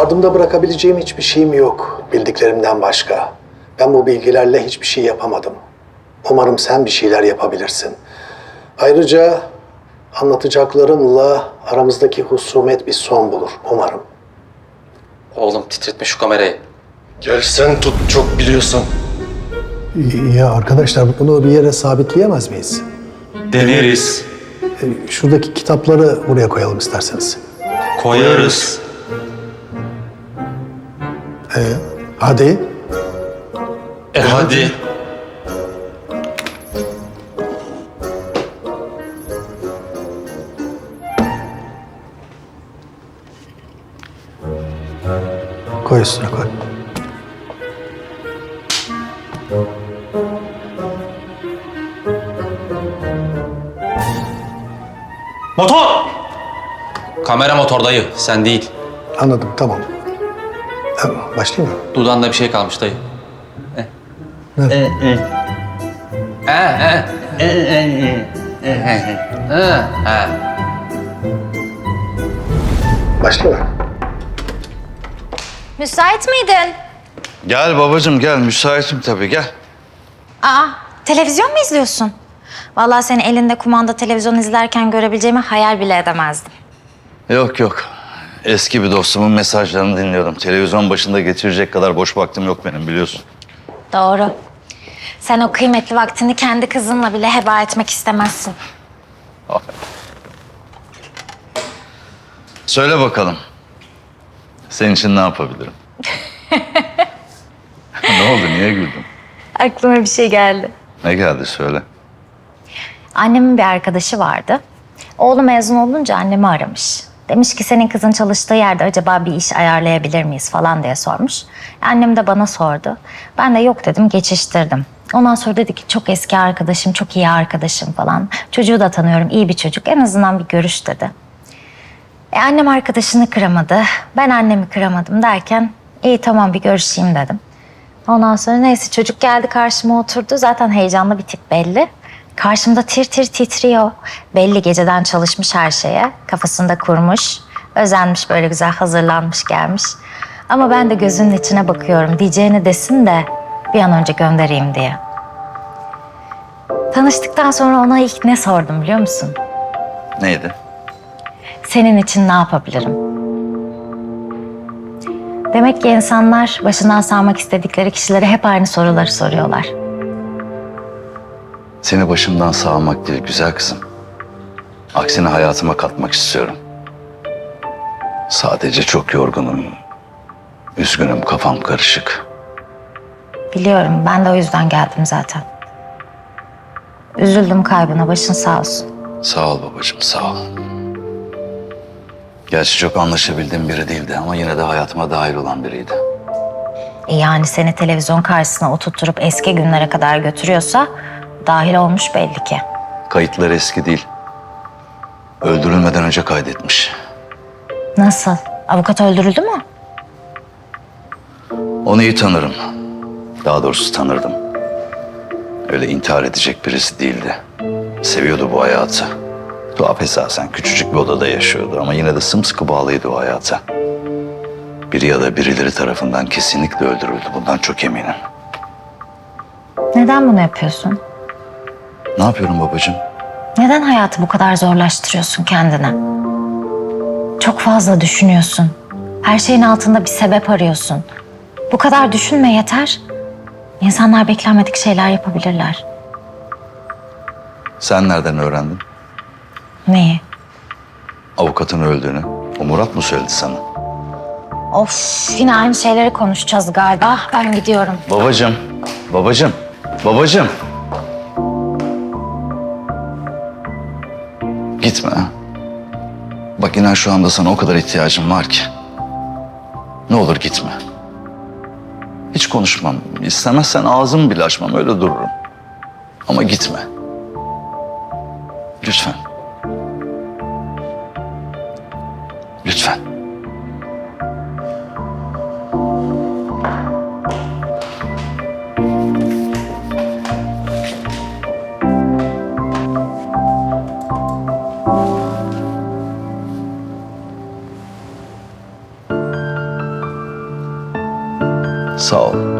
Ardımda bırakabileceğim hiçbir şeyim yok bildiklerimden başka. Ben bu bilgilerle hiçbir şey yapamadım. Umarım sen bir şeyler yapabilirsin. Ayrıca anlatacaklarımla aramızdaki husumet bir son bulur umarım. Oğlum titretme şu kamerayı. Gel sen tut çok biliyorsan. Ya arkadaşlar bunu bir yere sabitleyemez miyiz? Deneriz. Şuradaki kitapları buraya koyalım isterseniz. Koyarız. Hadi. E hadi. Koy üstüne koy. Motor! Kamera motor dayı, sen değil. Anladım tamam. Tamam, Başlayayım mı? Dudağında bir şey kalmış dayı. Nerede? E, e. E, e, e, e. E, e. Başlayayım mı? Müsait miydin? Gel babacığım gel müsaitim tabii gel. Aa, televizyon mu izliyorsun? Vallahi seni elinde kumanda televizyon izlerken görebileceğimi hayal bile edemezdim. Yok yok. Eski bir dostumun mesajlarını dinliyorum. Televizyon başında geçirecek kadar boş vaktim yok benim biliyorsun. Doğru. Sen o kıymetli vaktini kendi kızınla bile heba etmek istemezsin. Söyle bakalım. Senin için ne yapabilirim? ne oldu niye güldün? Aklıma bir şey geldi. Ne geldi söyle. Annemin bir arkadaşı vardı. Oğlu mezun olunca annemi aramış. Demiş ki senin kızın çalıştığı yerde acaba bir iş ayarlayabilir miyiz falan diye sormuş. Annem de bana sordu. Ben de yok dedim geçiştirdim. Ondan sonra dedi ki çok eski arkadaşım, çok iyi arkadaşım falan. Çocuğu da tanıyorum, iyi bir çocuk. En azından bir görüş dedi. E annem arkadaşını kıramadı. Ben annemi kıramadım derken iyi tamam bir görüşeyim dedim. Ondan sonra neyse çocuk geldi karşıma oturdu. Zaten heyecanlı bir tip belli. Karşımda tir tir titriyor. Belli geceden çalışmış her şeye. Kafasında kurmuş. Özenmiş böyle güzel hazırlanmış gelmiş. Ama ben de gözünün içine bakıyorum. Diyeceğini desin de bir an önce göndereyim diye. Tanıştıktan sonra ona ilk ne sordum biliyor musun? Neydi? Senin için ne yapabilirim? Demek ki insanlar başından sağmak istedikleri kişilere hep aynı soruları soruyorlar. Seni başımdan sağmak değil güzel kızım. Aksine hayatıma katmak istiyorum. Sadece çok yorgunum. Üzgünüm kafam karışık. Biliyorum ben de o yüzden geldim zaten. Üzüldüm kaybına başın sağ olsun. Sağ ol babacığım, sağ ol. Gerçi çok anlaşabildiğim biri değildi ama yine de hayatıma dahil olan biriydi. E yani seni televizyon karşısına oturtturup eski günlere kadar götürüyorsa dahil olmuş belli ki. Kayıtları eski değil. Öldürülmeden önce kaydetmiş. Nasıl? Avukat öldürüldü mü? Onu iyi tanırım. Daha doğrusu tanırdım. Öyle intihar edecek birisi değildi. Seviyordu bu hayatı. Tuhaf esasen küçücük bir odada yaşıyordu ama yine de sımsıkı bağlıydı o hayata. Biri ya da birileri tarafından kesinlikle öldürüldü. Bundan çok eminim. Neden bunu yapıyorsun? Ne yapıyorum babacığım? Neden hayatı bu kadar zorlaştırıyorsun kendine? Çok fazla düşünüyorsun. Her şeyin altında bir sebep arıyorsun. Bu kadar düşünme yeter. İnsanlar beklenmedik şeyler yapabilirler. Sen nereden öğrendin? Neyi? Avukatın öldüğünü. O Murat mı söyledi sana? Of yine aynı şeyleri konuşacağız galiba. Ben gidiyorum. Babacığım, babacığım, babacığım. Gitme. Bak inan şu anda sana o kadar ihtiyacım var ki. Ne olur gitme. Hiç konuşmam. İstemezsen ağzımı bile açmam. Öyle dururum. Ama gitme. Lütfen. So.